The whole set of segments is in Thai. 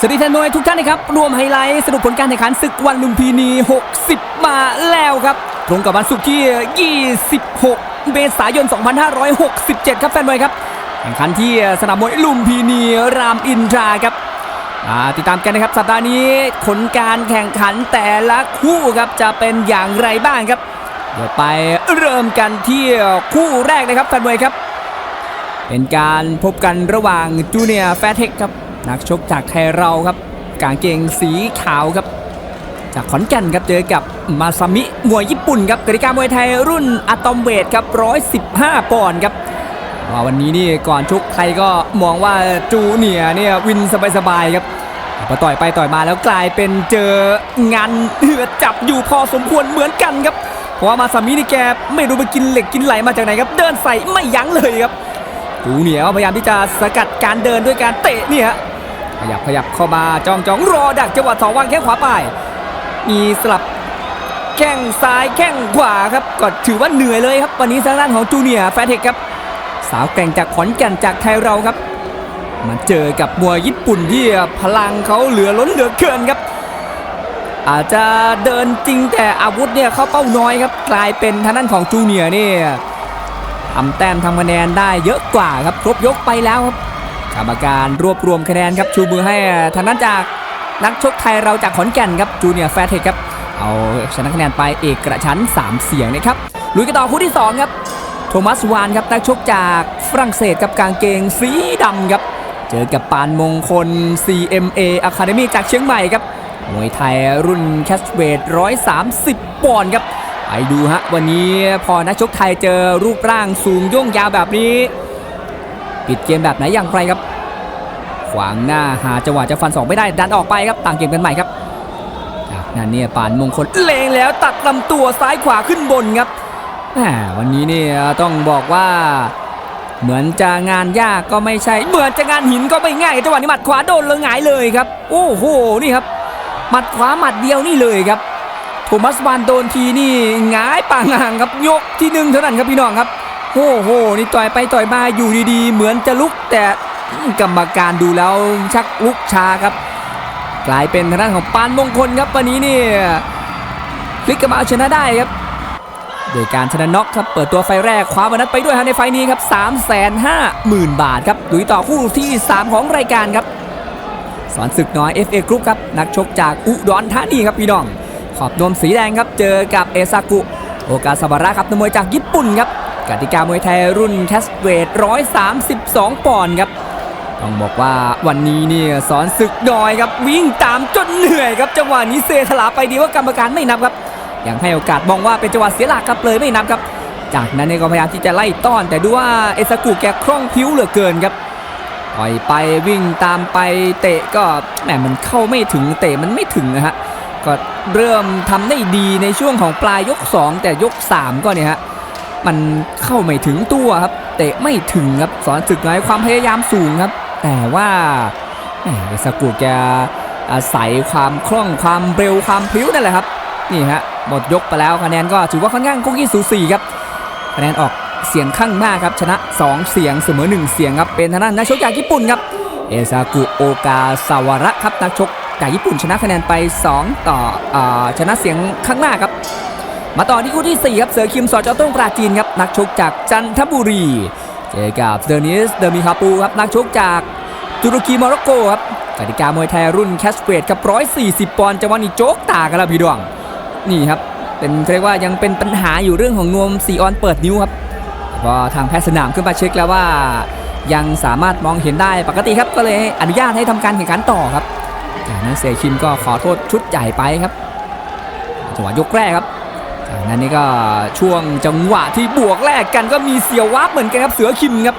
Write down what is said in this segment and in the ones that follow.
สวัสดีแฟนมวยทุกท่านนะครับ รวมไฮไลท์สรุปผลการแข่งขันศึกวันลุมพินี 60 มาแล้วครับ ตรงกับวันศุกร์ที่ 26 เมษายน 2567 ครับแฟนมวยครับ แข่งขันที่สนามมวยลุมพินีรามอินทราครับติดตามกันนะครับ สัปดาห์นี้ผลการแข่งขันแต่ละคู่ครับจะเป็นอย่างไรบ้างครับ เดี๋ยวไปเริ่มกันที่คู่แรกนะครับแฟนมวยครับ เป็นการพบกันระหว่างจูเนียร์แฟร์เทคครับ นักชกจากไทยเราครับ กางเกงสีขาวครับ จากขอนแก่นครับเจอกับมาซามิมวยญี่ปุ่นครับกติกามวยไทยรุ่นอะตอมเวทครับ115ปอนด์ครับว่าวันนี้นี่ก่อนชกไทยก็มองว่าจูเนียเนี่ยวินสบายๆครับพอต่อยไปต่อยมาแล้วกลายเป็นเจองานเหือจับอยู่พอสมควรเหมือนกันครับเพราะว่ามาซามินี่แกไม่รู้ไปกินเหล็กกินไหลมาจากไหนครับ เดินใส่ไม่ยั้งเลยครับจูเนียพยายามที่จะสกัดการเดินด้วยการเตะเนี่ยฮะ ขยับขยับเข้ามาจ้องจ้องรอดักจังหวะสองวางแข้งขวาไป มีสลับแข้งซ้ายแข้งขวาครับก็ถือว่าเหนื่อยเลยครับ วันนี้ทางด้านของจูเนียร์แฟร์เทคครับ สาวแกร่งจากขอนแก่นจากไทยเราครับ มาเจอกับมวยญี่ปุ่นที่พลังเขาเหลือล้นเหลือเกินครับ อาจจะเดินจริงแต่อาวุธเนี่ยเข้าเป้าน้อยครับ กลายเป็นทางด้านของจูเนียร์เนี่ยทำแต้มทำคะแนนได้เยอะกว่าครับครบยกไปแล้วครับ กรรมการรวบรวมคะแนนครับชูมือให้ทางด้านจากนักชกไทยเราจากขอนแก่นครับจูเนียร์แฟร์เทคครับเอาชนะคะแนนไปเอกกระชั้น 3 เสียงนะครับลุยกันต่อคู่ที่ 2 ครับ โทมัสวานครับนักชกจากฝรั่งเศสกับกางเกงสีดำครับ เจอกับปานมงคล CMA Academy จากเชียงใหม่ครับมวยไทยรุ่นแคสเวท130 ปอนด์ครับไปดูฮะวันนี้พอนักชกไทยเจอรูปร่างสูงย่งยาวแบบนี้ ปิดเกมแบบไหนอย่างไรครับ ขวางหน้าหาจังหวะจะฟันสองไม่ได้ดันออกไปครับต่างเกมกันใหม่ครับจากนั้นเนี่ยปานมงคลเลงแล้วตัดลำตัวซ้ายขวาขึ้นบนครับวันนี้เนี่ยต้องบอกว่า เหมือนจะงานยากก็ไม่ใช่ เหมือนจะงานหินก็ไม่ง่ายจังหวะนี้หมัดขวาโดนเลยหงายเลยครับ โอ้โหนี่ครับหมัดขวาหมัดเดียวนี่เลยครับโทมัสวานโดนทีนี่หงายปางห่างครับยกที่หนึ่งเท่านั้นครับพี่น้องครับ โอ้โห นี่ต่อยไปต่อยมาอยู่ดีๆ เหมือนจะลุกแต่กรรมการดูแล้วชักลุกช้าครับ กลายเป็นทางด้านของปานมงคลครับวันนี้นี่พลิกกลับมาเอาชนะได้ครับ โดยการชนะน็อกครับเปิดตัวไฟแรกคว้าวันนั้นไปด้วยฮะในไฟนี้ครับ 3 5 0 0 0 0 บาทครับลุยต่อคู่ที่ 3 ของรายการครับ สอนศึกน้อย FA กรุ๊ปครับนักชกจากอุดรธานีครับพี่น้อง ขอบนวมสีแดงครับเจอกับเอซากุโอกาสบาระครับนักมวยจากญี่ปุ่นครับ กติกามวยไทยรุ่นแคสเวท 132 ปอนด์ครับ ต้องบอกว่าวันนี้เนี่ยสอนศึกดอยครับ วิ่งตามจนเหนื่อยครับจังหวะนี้เซถลาไปดีว่ากรรมการไม่นับครับ ยังให้โอกาสมองว่าเป็นจังหวะเสียหลักครับเลยไม่นับครับ จากนั้นเนี่ยก็พยายามที่จะไล่ต้อน แต่ดูว่าเอซากุแกคล่องพิ้วเหลือเกินครับปล่อยไปวิ่งตามไปเตะก็แหมมันเข้าไม่ถึงเตะมันไม่ถึงนะฮะก็เริ่มทำได้ดีในช่วงของปลายยก 2 แต่ยก 3 ก็เนี่ยฮะ มันเข้าไม่ถึงตัวครับ เตะไม่ถึงครับสอนศึกน้อยความพยายามสูงครับ แต่ว่าสากุแกอาศัยความคล่องความเร็วความพิ้วนั่นแหละครับนี่ฮะหมดยกไปแล้วคะแนนก็ถือว่าค่อนข้างคุกกี้สูสีครับคะแนนออกเสียงข้างมากครับชนะ 2 เสียงเสมอ 1 เสียงครับเป็นทางด้านนักชกจากญี่ปุ่นครับเอซากุโอกาซาวาระครับนักชกจากญี่ปุ่นชนะคะแนนไป 2 ต่ออชนะเสียงข้างหน้าครับ มาต่อที่คู่ที่ 4 ครับ เสือคิมสอจอต้งปราจีนครับ นักชกจากจันทบุรี เจอกับเดนิสเดอมิคาปูครับ นักชกจากตุรกีโมร็อกโกครับกติกามวยไทยรุ่นแคสเวทครับ 140 ปอนด์จังหวะนี้โจ๊กตากันแล้วพี่ดวง นี่ครับ เป็นเรียกว่ายังเป็นปัญหาอยู่เรื่องของนวมซีออนเปิดนิ้วครับก็ทางแพทย์สนามขึ้นมาเช็คแล้วว่า ยังสามารถมองเห็นได้ปกติครับก็เลยอนุญาตให้ทำการแข่งขันต่อครับจากนั้นเสียคิมก็ขอโทษชุดใหญ่ไปครับจังหวะยกแรกครับ จากนั้นนี่ก็ช่วงจังหวะที่บวกแรกกันก็มีเสียววับเหมือนกันครับเสือคิมครับ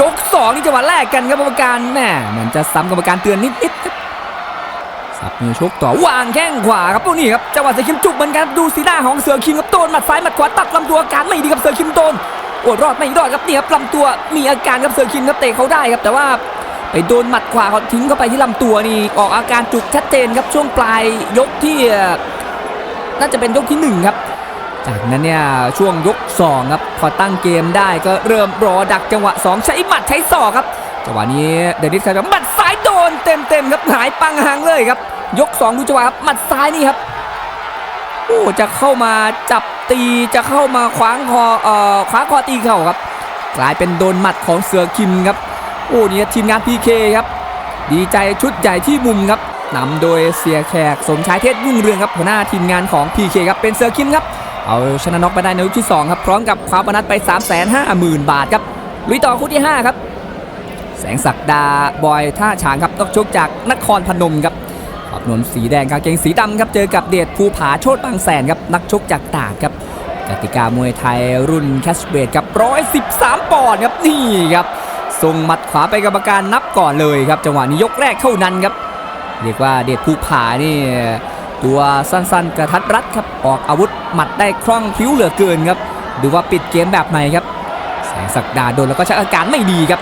ยกสองนี่จังหวะแรกกันครับกรรมการแม่เหมือนจะซ้ำกรรมการเตือนนิดๆครับสับมือชกต่อวางแข้งขวาครับโอ้นี่ครับจังหวะเสือคิมจุกเหมือนกันดูสีหน้าของเสือคิมครับโดนหมัดซ้ายหมัดขวาตัดลำตัวอาการไม่ดีครับเสือคิมโดนโอ้รอดไม่รอดครับนี่ครับลำตัวมีอาการครับเสือคิมครับเตะเขาได้ครับแต่ว่าไปโดนหมัดขวาเขาทิ้งเข้าไปที่ลำตัวนี่ออกอาการจุกชัดเจนครับช่วงปลายยกที่ น่าจะเป็นยกที่หนึ่งครับ จากนั้นเนี่ยช่วงยกสองครับ พอตั้งเกมได้ก็เริ่มรอดักจังหวะสองใช้หมัดใช้ศอกครับจังหวะนี้เดนิสครับหมัดซ้ายโดนเต็มเต็มครับหายปังหางเลยครับ ยก 2 ดูจังหวะครับหมัดซ้ายนี่ครับโอ้จะเข้ามาจับตีจะเข้ามาขวางคอเอ่อขวางคอตีเข่าครับ กลายเป็นโดนหมัดของเสือคิมครับโอ้เนี่ยทีมงาน PK ครับ ดีใจชุดใหญ่ที่มุมครับ นำโดยเสียแขกสมชายเทศรุ่งเรืองครับหัวหน้าทีมงานของ PK ครับเป็นเสือคิมครับ เอาชนะน็อกไปได้ในยกที่ 2 ครับ พร้อมกับควาโบนัสไป 3 5 0 0 0 0 บาทครับลุยต่อคู่ที่ 5 ครับ แสงศักดาบอยท่าฉางครับต้องชกจากนครพนมครับขอบนวมสีแดงกางเกงสีดำครับเจอกับเดชภูผาโชตบางแสนครับนักชกจากตากครับกติกามวยไทยรุ่นแคชเวทครับ113 ปอนด์ครับนี่ครับส่งหมัดขวาไปกรรมการนับก่อนเลยครับ จังหวะนี้ยกแรกเท่านั้นครับ เรียกว่าเดชภูผานี่ตัวสั้นๆ กระทัดรัดครับออกอาวุธหมัดได้คล่องพริ้วเหลือเกินครับดูว่าปิดเกมแบบไหนครับแสงศักดาโดนแล้วก็ชักอาการไม่ดีครับ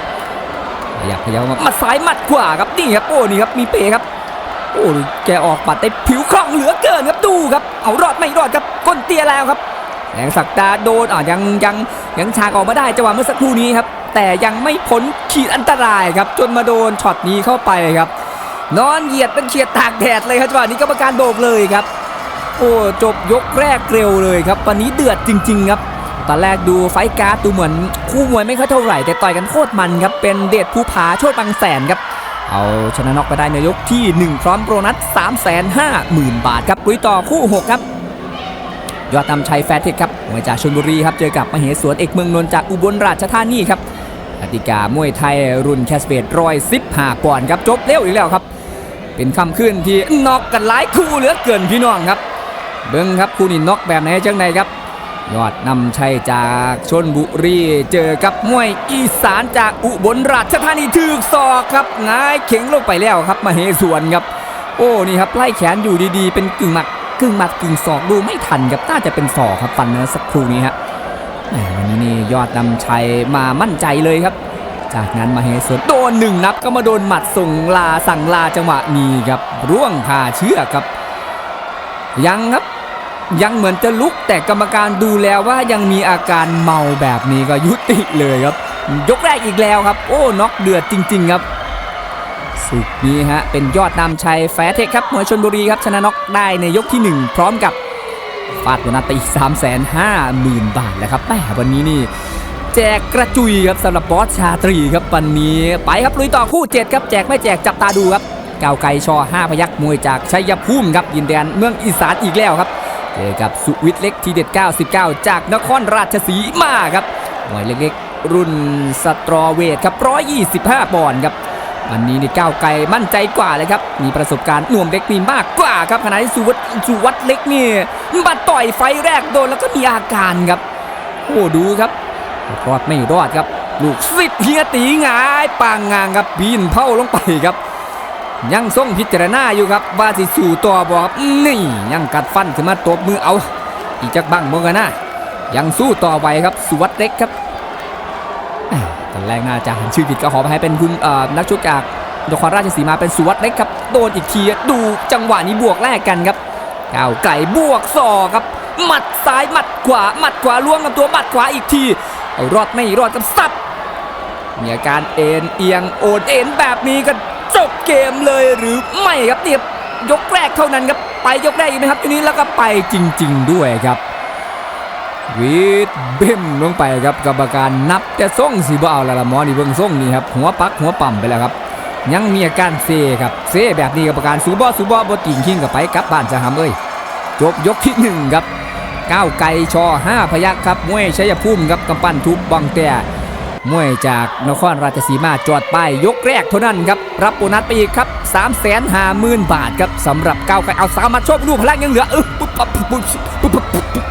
ขยับขยับมาหมัดซ้ายหมัดขวาครับนี่ครับโอ้นี่ครับมีเปครับโอ้แกออกหมัดได้ผิวคล่องเหลือเกินครับดูครับเอารอดไม่รอดครับก้นเตียแล้วครับแสงศักดาโดนอะยังยังยังฉากออกมาได้จังหวะเมื่อสักครู่นี้ครับแต่ยังไม่พ้นขีดอันตรายครับจนมาโดนช็อตนี้เข้าไปครับ นอนเหยียดเป็นเฉียดตากแดดเลยครับจังหวะนี้กรรมการโบกเลยครับ โอ้จบยกแรกเร็วเลยครับวันนี้เดือดจริง ๆ ครับตอนแรกดูไฟการ์ดดูเหมือนคู่มวยไม่ค่อยเท่าไหร่ แต่ต่อยกันโคตรมันครับ เป็นเดชภูผาโชดบางแสนครับ เอาชนะน็อกไปได้ในยกที่ 1 พร้อมโบนัส 3 5 0 0 0 0 บาทครับลุยต่อคู่ 6 ครับ ยอดนำชัยแฟร์เทคครับมวยจากชลบุรีครับ เจอกับมเหสวนเอกเมืองนนท์จากอุบลราชธานีครับ กติกามวยไทยรุ่นแคสเวดร้อยสิบห้าปอนด์ครับจบเร็วอีกแล้วครับ เป็นคำขึ้นที่น็อกกันหลายคู่เหลือเกินพี่น้องครับ เบิ้งครับคู่นี้น็อกแบบไหนจังใดครับ ยอดนำชัยจากชนบุรีเจอกับมวยอีสานจากอุบลราชธานีถือศอกครับงายเข็งลงไปแล้วครับมาเฮสวนครับ โอ้นี่ครับไล่แขนอยู่ดีๆ เป็นกึ่งหมัดกึ่งหมัดกึ่งศอกดูไม่ทันครับน่าจะเป็นศอกครับฟันเนื้อสักครู่นี้ฮะแหม วันนี้นี่ยอดนำชัยมามั่นใจเลยครับ จากนั้นมาเฮสวนโดนหนึ่งนับก็มาโดนหมัดส่งลาสั่งลาจังหวะนี้ครับร่วงคาเชือกครับ ยังครับยังเหมือนจะลุกแต่กรรมการดูแล้วว่ายังมีอาการเมาแบบนี้ก็ยุติเลยครับ ยกแรกอีกแล้วครับ โอ้น็อกเดือดจริง ๆ ครับสุกนี้ฮะเป็นยอดนำชัยแฟร์เทคครับมวยชนบุรีครับชนะน็อกได้ในยกที่ 1 พร้อมกับ ฟาดโบนัสไปอีก 3 5 0 0 0 0 บาทแล้วครับแม่วันนี้นี่แจกกระจุยครับสำหรับบอสชาตรีครับวันนี้ไปครับลุยต่อคู่7ครับแจกไม่แจกจับตาดูครับก้าวไกลชอ5พยักมวยจากชัยภูมิครับยินแดนเมืองอีสานอีกแล้วครับเจอกับสุวิทย์เล็กทีเด็ด 99 จากนครราชสีมาครับมวยเล็กๆ รุ่นสตรอเวทครับ125ปอนด์ครับ วันนี้นี่ก้าวไกลมั่นใจกว่าเลยครับ มีประสบการณ์หน่วมเล็กนี่มากกว่าครับขณะที่สุวัตสุวัตเล็กนี่มาต่อยไฟแรกโดนแล้วก็มีอาการครับโอ้ดูครับรอดไม่รอดครับ ลูกศิษย์เฮียตีงายปางงางครับปีนเผาลงไปครับ ยังทรงพิจารณาอยู่ครับ ว่าสิสู่ต่อบอกนี่ยังกัดฟันขึ้นมาตบมือเอา อีกจักบังมกันนะยังสู้ต่อไปครับสุวัสด์เล็กครับ แรกน่าจะหันชื่อผิดก็ขอไปให้เป็นคุณนักชกจากนครราชสีมาเป็นสุวัสด์เล็กครับโดนอีกทีดูจังหวะนี้บวกแรกกันครับก้าวไก่บวกศอกครับ หมัดซ้ายหมัดขวาหมัดขวาล่วงกับตัวหมัดขวาอีกทีเอารอดไม่รอดกับซับมีอาการเอ็นเอียงโอนเอ็นแบบนี้ก็จบเกมเลยหรือไม่ครับเนี่ยยกแรกเท่านั้นครับไปยกแรกอีกไหมครับทีนี้แล้วก็ไปจริง ๆ ด้วยครับ วีดเบ้มลงไปครับกรรมการนับแต่ส่งสีบ่เอาและละหมอนี่เบิ่งส่งนี่ครับหัวปักหัวปั่มไปแล้วครับ ยังมีอาการเซครับเซแบบนี้กรรมการสูบอสูบอบติงขิงกับไปกลับบ้านจะหำเอ้ยจบยกที่หนึ่งครับก้าวไก่ชอห้าพยักครับมวยชัยภูมิครับกำปั้นทุบบังแต่มวยจากนครราชสีมาจอดป้ายยกแรกเท่านั้นครับรับโบนัสไปอีกครับ3 5 0 0 0 0บาทครับสำหรับก้าวไกลเอาสามมาชอบดูพลังยังเหลือเออปุ๊บปั๊บปุ๊บปุ๊บปุ๊บปุ๊บปุ๊บปุ๊บ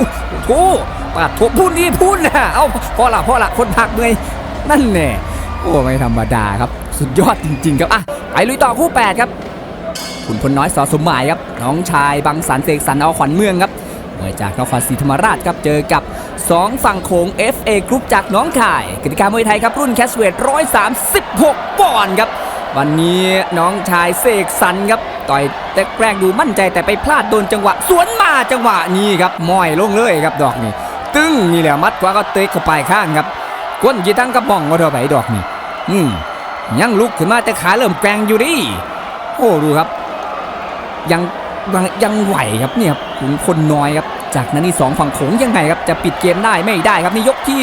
ปุ๊บ โอ้โหปาดทุบพูดนี่พูดนะเอาพอละพอละคนผักเงยนั่นแน่โอ้ไม่ธรรมดาครับ สุดยอดจริง ๆ ครับอะไปลุยต่อคู่ 8 ครับคุณพลน้อยสอสมหมายครับ น้องชายบังสันเสกสรรเอาขวัญเมืองครับเมวยจากนครศรีธรรมราชครับเจอกับ 2 ฝั่งโขง FA กรุ๊ปจากน้องข่ายกติกามวยไทยครับ รุ่นแคสเวท136 ปอนด์ครับ วันนี้น้องชายเสกสรรครับ ต่อยแต่แกล้งดูมั่นใจแต่ไปพลาดโดนจังหวะ สวนมาจังหวะนี้ครับมอยลงเลยครับดอกนี้ ตึ้งนี่แหละมัดกว่าก็เตะเข้าไปข้างครับก้นยีตั้งกระบองก็เท่าไปดอกนี้อืมยังลุกขึ้นมาแต่ขาเริ่มแกว่งอยู่ดิโอ้ดูครับ ยังยังยังไหวครับเนี่ยครับขุนพลน้อยครับ จากนั้นนี่สองฝั่งโขงยังไงครับจะปิดเกมได้ไม่ได้ครับนี่ยกที่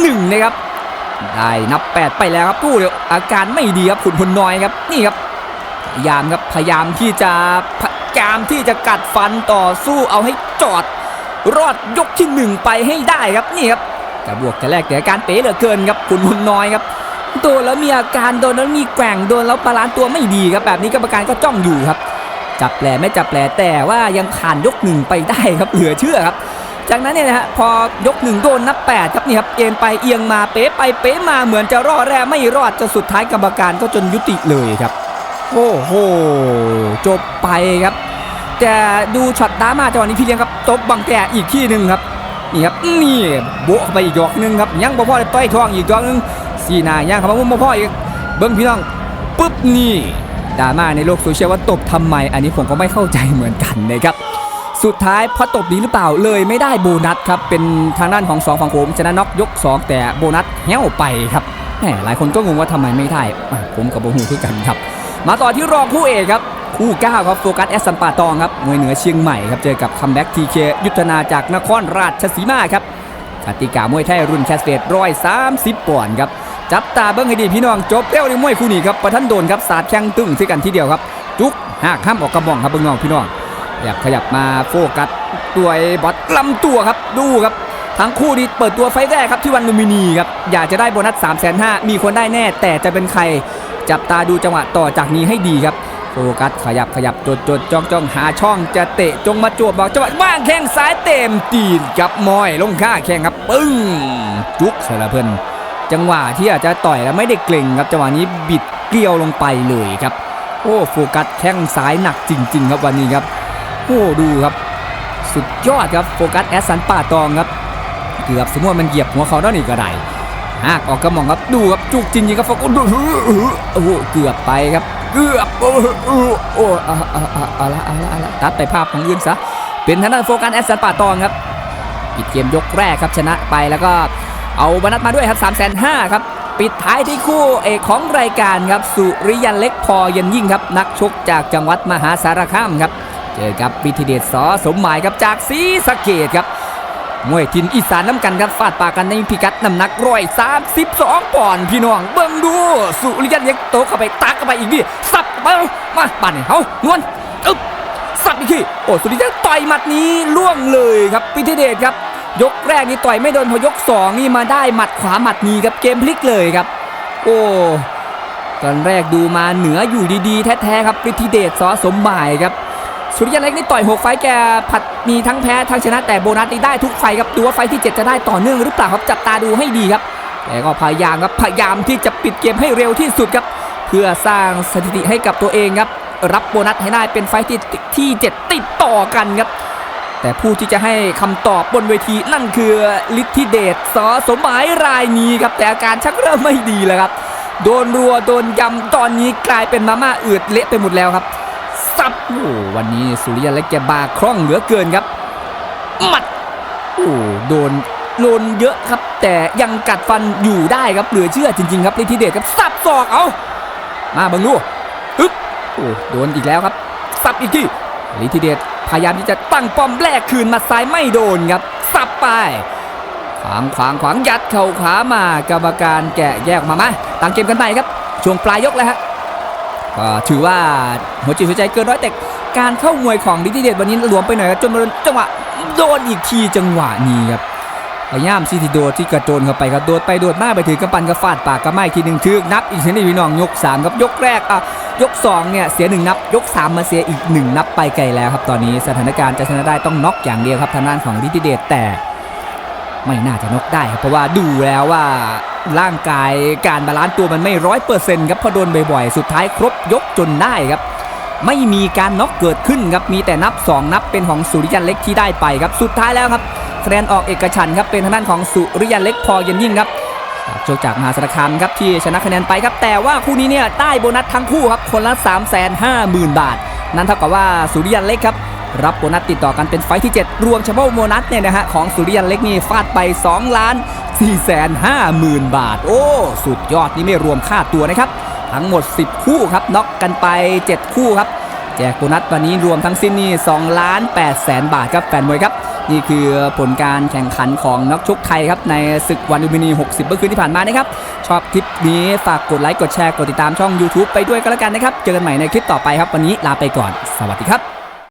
หนึ่งนะครับได้นับแปดไปแล้วครับผู้เดียวอาการไม่ดีครับขุนพลน้อยครับนี่ครับ พยายามครับพยายามที่จะพยายามที่จะกัดฟันต่อสู้เอาให้จอด รอดยกที่หนึ่งไปให้ได้ครับนี่ครับจะบวกจะแลกแต่การเป๋เหลือเกินครับขุนพลน้อยครับโดนแล้วมีอาการโดนแล้วมีแกว่งโดนแล้วบาลานตัวไม่ดีครับแบบนี้กรรมการก็จ้องอยู่ครับ จับแปลไม่จับแปลแต่ว่ายังผ่านยกหนึ่งไปได้ครับเหลือเชื่อครับ จากนั้นเนี่ยนะฮะพอยกหนึ่งโดนนับแปดครับนี่ครับเอ็นไปเอียงมาเป๊ะไปเป๊ะมาเหมือนจะรอดแร่ไม่รอดจนสุดท้ายกรรมการก็จนยุติเลยครับ โอ้โห จบไปครับ แต่ดูช็อตด้ามาจังหวะนี้พี่เลี้ยงครับตบบังแต่อีกที่หนึ่งครับนี่ครับนี่โบะไปอีกดอกหนึงครับยังบ่พอได้ต่อยท้องอีกดอกหนึงสีหน้าย่างเข้ามามุมบ่พออีกเบิ้งพี่น้องปุ๊บนี่ดราม่าในโลกโซเชียลว่าตบทำไม อันนี้ผมก็ไม่เข้าใจเหมือนกันนะครับ สุดท้ายพอตบดีหรือเปล่าเลยไม่ได้โบนัสครับ เป็นทางด้านของสองฝั่งโขงชนะน็อกยก 2 แต่โบนัสแห้วไปครับแหมหลายคนก็งงว่าทำไมไม่ได้ผมกับโบหูคือกันครับ มาต่อที่รองคู่เอกครับคู่9ครับโฟกัสแอสซัมป่าตองครับมวยเหนือเชียงใหม่ครับเจอกับคัมแบ็กทีเคยุทธนาจากนครราชสีมาครับกติกามวยไทยรุ่นแคสเตดร้อยสามสิบปอนด์ครับจับตาเบิ้งให้ดีพี่น้องจบเร็วในมวยคู่นี้ครับประทันโดนครับสาดแข้งตึ้งที่กันทีเดียวครับ จุกหักห้ามออกกระบองครับเบิ้งน้องพี่น้องขยับขยับมาโฟกัสตัวไอ้บอสลำตัวครับดูครับทั้งคู่นี้เปิดตัวไฟแรกครับที่วันลูมินีครับอยากจะได้โบนัส3 5 0 0 0มีคนได้แน่แต่จะเป็นใคร จับตาดูจังหวะต่อจากนี้ให้ดีครับโฟกัสขยับขยับจดจดจ้องจ้องหาช่องจะเตะจงมาจวบบอกจังหวะว่างแข้งซ้ายเต็มตีนกับมอยลงข้าแข้งครับปึ้งจุกเสยละเพิ่นจังหวะที่อาจจะต่อยแล้วไม่ได้เกร็งครับจังหวะนี้บิดเกลียวลงไปเลยครับโอ้โฟกัสแข้งซ้ายหนักจริง ๆ ครับวันนี้ครับโอ้ดูครับ สุดยอดครับโฟกัสแอสสันป่าตองครับเกือบสมมติมันเหยียบหัวเขาด้านอีกก็ได้ หากออกกระหม่อมครับดูครับจุกจริงๆครับโฟกัสดูโอ้โหเกือบไปครับ เกือบโอ้โหโอ้โหโอ้เอาเอาเอาเอาละเอาละเอาละตัดไปภาพของอื่นซะเป็นทางด้านโฟกัสแอสสันป่าตองครับปิดเกมยกแรกครับชนะไปแล้วก็เอาบนัดมาด้วยครับ3 5 0 0 0ครับปิดท้ายที่คู่เอกของรายการครับสุริยันเล็กพอเย็นยิ่งครับนักชกจากจังหวัดมหาสารคามครับเจอกับวิทิเดชสอสมหมายครับจากศรีสะเกดครับ มวยทินอีสานน้ำกันครับฟาดปากกันในพิกัดน้ำหนักร้อยสามสิบสองปอนด์พี่น้องเบิ่งดู สุริยันเล็กโตเข้าไปตักเข้าไปอีกดิสับมามาปั่นเขานวลอึ๊บสับอีกทีโอ้สุริยันต่อยหมัดนี้ล่วงเลยครับวิทิเดชครับ ยกแรกนี่ต่อยไม่โดนพอยกสองนี่มาได้หมัดขวาหมัดนี้ครับเกมพลิกเลยครับ โอ้ตอนแรกดูมาเหนืออยู่ดีๆ แท้ๆครับฤทธิเดชสอสมหมายครับ สุริยันเล็กนี่ต่อย 6 ไฟแกผัดมีทั้งแพ้ทั้งชนะแต่โบนัสนี่ได้ทุกไฟครับดูว่าไฟที่ 7 จะได้ต่อเนื่องหรือเปล่าครับจับตาดูให้ดีครับแต่ก็พยายามครับพยายามที่จะปิดเกมให้เร็วที่สุดครับ เพื่อสร้างสถิติให้กับตัวเองครับ รับโบนัสให้ได้เป็นไฟที่ที่ 7 ติดต่อกันครับ แต่ผู้ที่จะให้คำตอบบนเวทีนั่นคือฤทธิเดชสอสมหมายรายนี้ครับแต่อาการชักเริ่มไม่ดีแล้วครับโดนรัวโดนยำตอนนี้กลายเป็นมาม่าอืดเละไปหมดแล้วครับ โอ้วันนี้สุริยันเล็กแกบาคล่องเหลือเกินครับหมัดโอ้โดนโลนเยอะครับ แต่ยังกัดฟันอยู่ได้ครับเหลือเชื่อจริง ๆ ครับฤทธิเดชครับสับศอกเอามาบังดูฮึบโอ้โดนอีกแล้วครับ สับอีกทีฤทธิเดชพยายามที่จะตั้งป้อมแรกคืนมัดซ้ายไม่โดนครับ สับไปขวางขวางขวางยัดเข่าขามากรรมการแกะแยกออกมามาตั้งเกมกันใหม่ครับ ช่วงปลายยกแล้วฮะ ก็ถือว่าหัวจิตหัวใจเกินร้อยแต่การเข้ามวยของดิทิเดชวันนี้หลวมไปหน่อยครับจนโดนจังหวะโดนอีกทีจังหวะนี้ครับพยายามซีทีโดดที่กระโจนเข้าไปครับโดดไปโดดมาไปถือกำปั้นกระฟาดปากกระไม้ทีหนึ่งทึกนับอีกทีนี่พี่น้องยกสามครับยกแรกอะยกสองเนี่ยเสียหนึ่งนับ ยกสามมาเสียอีกหนึ่งนับไปไกลแล้วครับตอนนี้สถานการณ์จะชนะได้ต้องน็อกอย่างเดียวครับทางด้านของดิทิเดชแต่ ไม่น่าจะน็อกได้ครับเพราะว่าดูแล้วว่า ร่างกายการบาลานซ์ตัวมันไม่ร้อยเปอร์เซ็นต์ครับพอโดนบ่อยๆ สุดท้ายครบยกจนได้ครับ ไม่มีการน็อกเกิดขึ้นครับมีแต่นับ 2 นับเป็นของสุริยันเล็กที่ได้ไปครับสุดท้ายแล้วครับคะแนนออกเอกฉันครับเป็นทางด้านของสุริยันเล็กพอเย็นยิ่งครับโจกจากมหาสารคามครับที่ชนะคะแนนไปครับ แต่ว่าคู่นี้เนี่ยได้โบนัสทั้งคู่ครับคนละ 3 5 0 0 0 0 บาท นั่นเท่ากับว่าสุริยันเล็กครับรับโบนัสติดต่อกันเป็นไฟท์ที่ 7 รวมเฉพาะโบนัสเนี่ยนะฮะของสุริยันเล็กนี่ฟาดไป 2 ล้าน 450,000 บาท โอ้ สุดยอดนี่ไม่รวมค่าตัวนะครับ ทั้งหมด 10 คู่ครับน็อกกันไป 7 คู่ครับ แจกโบนัสวันนี้รวมทั้งสิ้นนี่2ล้าน8แสนบาทครับแฟนมวยครับนี่คือผลการแข่งขันของนักชกไทยครับ ในศึกวันลุมพินี 60 เมื่อคืนที่ผ่านมานะครับ ชอบคลิปนี้ฝากกดไลค์ กดแชร์ กดติดตามช่อง YouTube ไปด้วยก็แล้วกันนะครับ เจอกันใหม่ในคลิปต่อไปครับ วันนี้ลาไปก่อน สวัสดีครับ